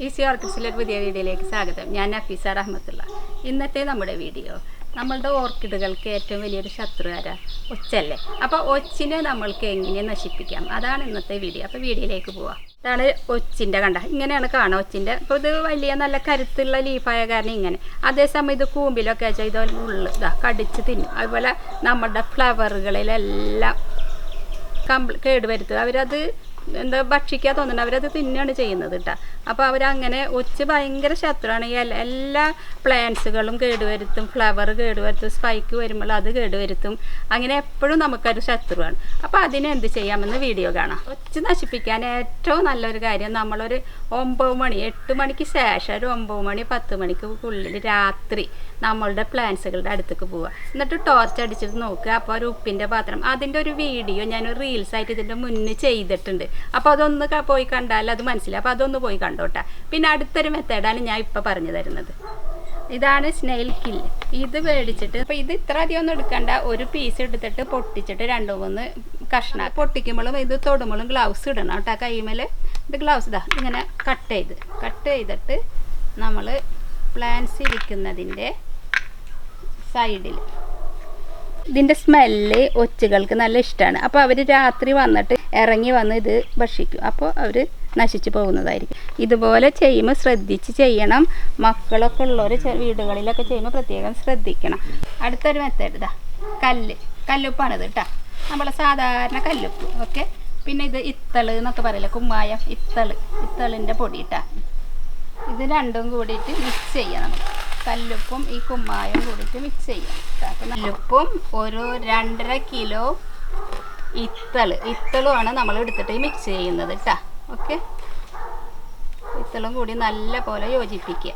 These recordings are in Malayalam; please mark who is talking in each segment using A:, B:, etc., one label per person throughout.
A: ഈസി ഓർക്കിഡ്സിലെ ഒരു പുതിയ വീഡിയോയിലേക്ക് സ്വാഗതം. ഞാൻ നഫീസ റഹ്മത്തുള്ള. ഇന്നത്തെ നമ്മുടെ വീഡിയോ നമ്മളുടെ ഓർക്കിഡുകൾക്ക് ഏറ്റവും വലിയൊരു ശത്രു ആരാ? ഒച്ചല്ലേ അപ്പോൾ ഒച്ചിനെ നമ്മൾക്ക് എങ്ങനെ നശിപ്പിക്കാം? അതാണ് ഇന്നത്തെ വീഡിയോ. അപ്പോൾ വീഡിയോയിലേക്ക് പോവാം. ഇതാണ് ഒച്ചിന്റെ കണ്ട. ഇങ്ങനെയാണ് കാണുക ഒച്ചിന്റെ. അപ്പോൾ ഇത് വലിയ നല്ല കരുത്തുള്ള ലീഫായ കാരണം ഇങ്ങനെ. അതേസമയം ഇത് കൂമ്പിലൊക്കെ വെച്ചാൽ ഇതുപോലെ ഉള്ളു. ഇതാ കടിച്ച് തിന്നും. അതുപോലെ നമ്മുടെ ഫ്ലവറുകളിലെല്ലാം കംപ്ലീ കേടുവരുത്തുക. അവരത് എന്താ ഭക്ഷിക്കാൻ തോന്നുന്നുണ്ട്. അവരത് തിന്നാണ് ചെയ്യുന്നത് കേട്ടോ അപ്പോൾ അവരങ്ങനെ ഒച്ച് ഭയങ്കര ശത്രുവാണ്. എല്ലാ- പ്ലാന്റ്സുകളും കേടുവരുത്തും ഫ്ലവർ കേടുവരുത്തും സ്പൈക്ക് വരുമ്പോൾ അത് കേടുവരുത്തും. അങ്ങനെ എപ്പോഴും നമുക്കൊരു ശത്രുവാണ്. അപ്പോൾ അതിനെന്ത് ചെയ്യാമെന്ന് വീഡിയോ കാണാം. ഒച്ച് നശിപ്പിക്കാൻ ഏറ്റവും നല്ലൊരു കാര്യം നമ്മളൊരു ഒമ്പത് മണി എട്ട് മണിക്ക് ശേഷം ഒരു ഒമ്പത് മണി പത്ത് മണിക്ക് ഉള്ളിൽ രാത്രി നമ്മളുടെ പ്ലാന്റ്സുകളുടെ അടുത്തേക്ക് പോവുക. എന്നിട്ട് ടോർച്ച് അടിച്ചിട്ട് നോക്കുക. അപ്പോൾ ഒരു ഉപ്പിന്റെ പാത്രം. അതിന്റെ ഒരു വീഡിയോ ഞാൻ റീൽസ് ആയിട്ട് ഇതിന്റെ മുന്നേ ചെയ്തിട്ടുണ്ട്. അപ്പോൾ അതൊന്ന് പോയി കണ്ടാൽ അത് മനസ്സിലായി. അപ്പോൾ അതൊന്ന് പോയി കണ്ടോട്ടെ. പിന്നെ അടുത്തൊരു മെത്തേഡാണ് ഞാൻ ഇപ്പോൾ പറഞ്ഞു തരുന്നത്. ഇതാണ് സ്നെയിൽ കിൽ ഇത് മേടിച്ചിട്ട് അപ്പോൾ ഇത് ഇത്ര അധികം ഒന്നും എടുക്കണ്ട. ഒരു പീസ് എടുത്തിട്ട് പൊട്ടിച്ചിട്ട് രണ്ടു മൂന്ന് കഷ്ണ പൊട്ടിക്കുമ്പോഴും ഇത് തൊടുമ്പോഴും ഗ്ലൗസ് ഇടണം കേട്ടോ. കൈമേൽ ഇത് ഗ്ലൗസ് ഇതാ. ഇങ്ങനെ കട്ട് ചെയ്ത്. കട്ട് ചെയ്തിട്ട് നമ്മൾ പ്ലാൻസ് ഇരിക്കുന്നതിന്റെ സൈഡിൽ ഇതിന്റെ സ്മെല്ല് ഒച്ചുകൾക്ക് നല്ല ഇഷ്ടമാണ് അപ്പോൾ അവർ രാത്രി വന്നിട്ട് ഇറങ്ങി വന്ന് ഇത് ഭക്ഷിക്കും. അപ്പോൾ അവർ നശിച്ചു പോകുന്നതായിരിക്കും. ഇതുപോലെ ചെയ്യുമ്പോൾ ശ്രദ്ധിച്ച് ചെയ്യണം. മക്കളൊക്കെ ഉള്ളവർ വീടുകളിലൊക്കെ ചെയ്യുമ്പോൾ പ്രത്യേകം ശ്രദ്ധിക്കണം. അടുത്തൊരു മെത്തേഡ് ഇതാ. കല്ല്. കല്ലുപ്പാണിത് കേട്ടോ. നമ്മളെ സാധാരണ കല്ലുപ്പ്. ഓക്കെ? പിന്നെ ഇത് ഇത്തൾ എന്നൊക്കെ പറയില്ല? കുമ്മായം. ഇത്തൾ. ഇത്തളിന്റെ പൊടി ഇട്ടാ. ഇത് രണ്ടും കൂടിയിട്ട് മിക്സ് ചെയ്യണം. നമുക്ക് കല്ലുപ്പും ഈ കുമ്മായം കൂടിയിട്ട് മിക്സ് ചെയ്യാം ട്ടോ. അപ്പം കല്ലുപ്പും ഒരു രണ്ടര കിലോ ഇത്തൾ. ഇത്തളുമാണ് നമ്മൾ എടുത്തിട്ട് മിക്സ് ചെയ്യുന്നത് കേട്ടോ ഓക്കെ ഇത്തളും കൂടി നല്ല പോലെ യോജിപ്പിക്കുക.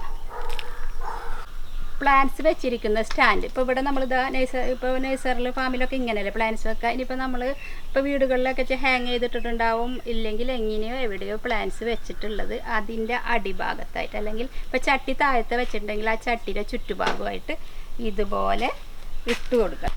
A: പ്ലാന്റ്സ് വെച്ചിരിക്കുന്ന സ്റ്റാൻഡ് ഇപ്പോൾ ഇവിടെ നമ്മൾ ഇതാ നേഴ്സർ ഇപ്പോൾ നേഴ്സറിൽ ഫാമിലൊക്കെ ഇങ്ങനെയല്ലേ പ്ലാന്റ്സ് വെക്കുക ഇനിയിപ്പോൾ നമ്മൾ ഇപ്പോൾ വീടുകളിലൊക്കെ ഹാങ് ചെയ്തിട്ടുണ്ടാവും ഇല്ലെങ്കിൽ എങ്ങനെയോ എവിടെയോ പ്ലാന്റ്സ് വെച്ചിട്ടുള്ളത് അതിന്റെ അടിഭാഗത്തായിട്ട്. അല്ലെങ്കിൽ ഇപ്പോൾ ചട്ടി താഴത്തെ വെച്ചിട്ടുണ്ടെങ്കിൽ ആ ചട്ടിയുടെ ചുറ്റുഭാഗമായിട്ട് ഇതുപോലെ ഇട്ട് കൊടുക്കുക.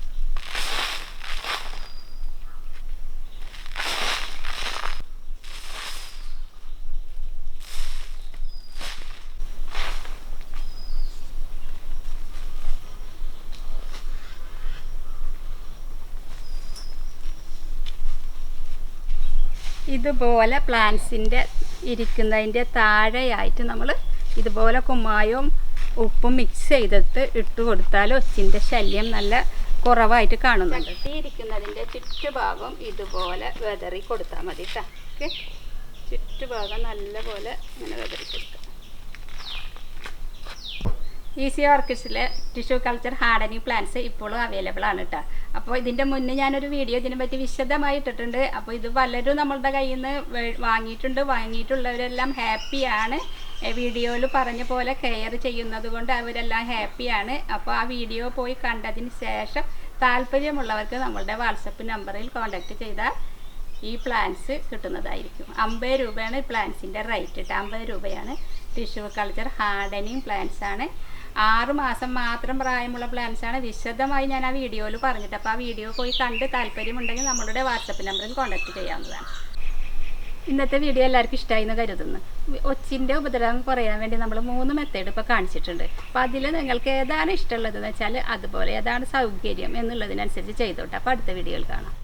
A: ഇതുപോലെ പ്ലാന്റ്സിന്റെ ഇരിക്കുന്നതിന്റെ താഴെയായിട്ട് നമ്മൾ ഇതുപോലെ കുമ്മായവും ഉപ്പും മിക്സ് ചെയ്തിട്ട് ഇട്ട് കൊടുത്താൽ ഒച്ചിന്റെ ശല്യം നല്ല കുറവായിട്ട് കാണുന്നുണ്ട്. ഇരിക്കുന്നതിന്റെ ചുറ്റുഭാഗം ഇതുപോലെ വെതറി കൊടുത്താൽ മതി കേട്ടോ ചുറ്റുഭാഗം നല്ലപോലെ ഇങ്ങനെ വെതറി കൊടുക്കുക ഈസി ഓർക്കിഡ്സിലെ ടിഷ്യൂ കൾച്ചർ ഹാർഡനിങ് പ്ലാന്റ്സ് ഇപ്പോഴും അവൈലബിൾ ആണ് കേട്ടോ അപ്പോൾ ഇതിന്റെ മുന്നേ ഞാനൊരു വീഡിയോ ഇതിനെ പറ്റി വിശദമായി ഇട്ടിട്ടുണ്ട് അപ്പോൾ ഇത് പലരും നമ്മളുടെ കയ്യിൽ നിന്ന് വാങ്ങിയിട്ടുണ്ട്. വാങ്ങിയിട്ടുള്ളവരെല്ലാം ഹാപ്പിയാണ് വീഡിയോയിൽ പറഞ്ഞ പോലെ കെയർ ചെയ്യുന്നത് കൊണ്ട് അവരെല്ലാം ഹാപ്പിയാണ് അപ്പോൾ ആ വീഡിയോ പോയി കണ്ടതിന് ശേഷം താല്പര്യമുള്ളവർക്ക് നമ്മളുടെ വാട്സപ്പ് നമ്പറിൽ കോൺടാക്റ്റ് ചെയ്താൽ ഈ പ്ലാന്റ്സ് കിട്ടുന്നതായിരിക്കും. അമ്പത് രൂപയാണ് പ്ലാന്റ്സിന്റെ റേറ്റ് കേട്ടോ അമ്പത് രൂപയാണ് ടിഷ്യൂ കൾച്ചർ ഹാർഡനിങ് പ്ലാന്റ്സ് ആണ്. ആറ് മാസം മാത്രം പ്രായമുള്ള പ്ലാന്റ്സ് ആണ്. വിശദമായി ഞാൻ ആ വീഡിയോയിൽ പറഞ്ഞിട്ട് അപ്പോൾ ആ വീഡിയോ പോയി കണ്ട് താല്പര്യമുണ്ടെങ്കിൽ നമ്മളുടെ വാട്സപ്പ് നമ്പറിൽ കോൺടാക്റ്റ് ചെയ്യാവുന്നതാണ്. ഇന്നത്തെ വീഡിയോ എല്ലാവർക്കും ഇഷ്ടമായി എന്ന് കരുതുന്നു. ഒച്ചിന്റെ ഉപദ്രവം കുറയാൻ വേണ്ടി നമ്മൾ മൂന്ന് മെത്തേഡ് ഇപ്പോൾ കാണിച്ചിട്ടുണ്ട്. അപ്പോൾ അതിൽ നിങ്ങൾക്ക് ഏതാണ് ഇഷ്ടമുള്ളതെന്ന് വെച്ചാൽ അതുപോലെ ഏതാണ് സൗകര്യം എന്നുള്ളതിനനുസരിച്ച് ചെയ്തോട്ടെ. അപ്പോൾ അടുത്ത വീഡിയോയിൽ കാണാം.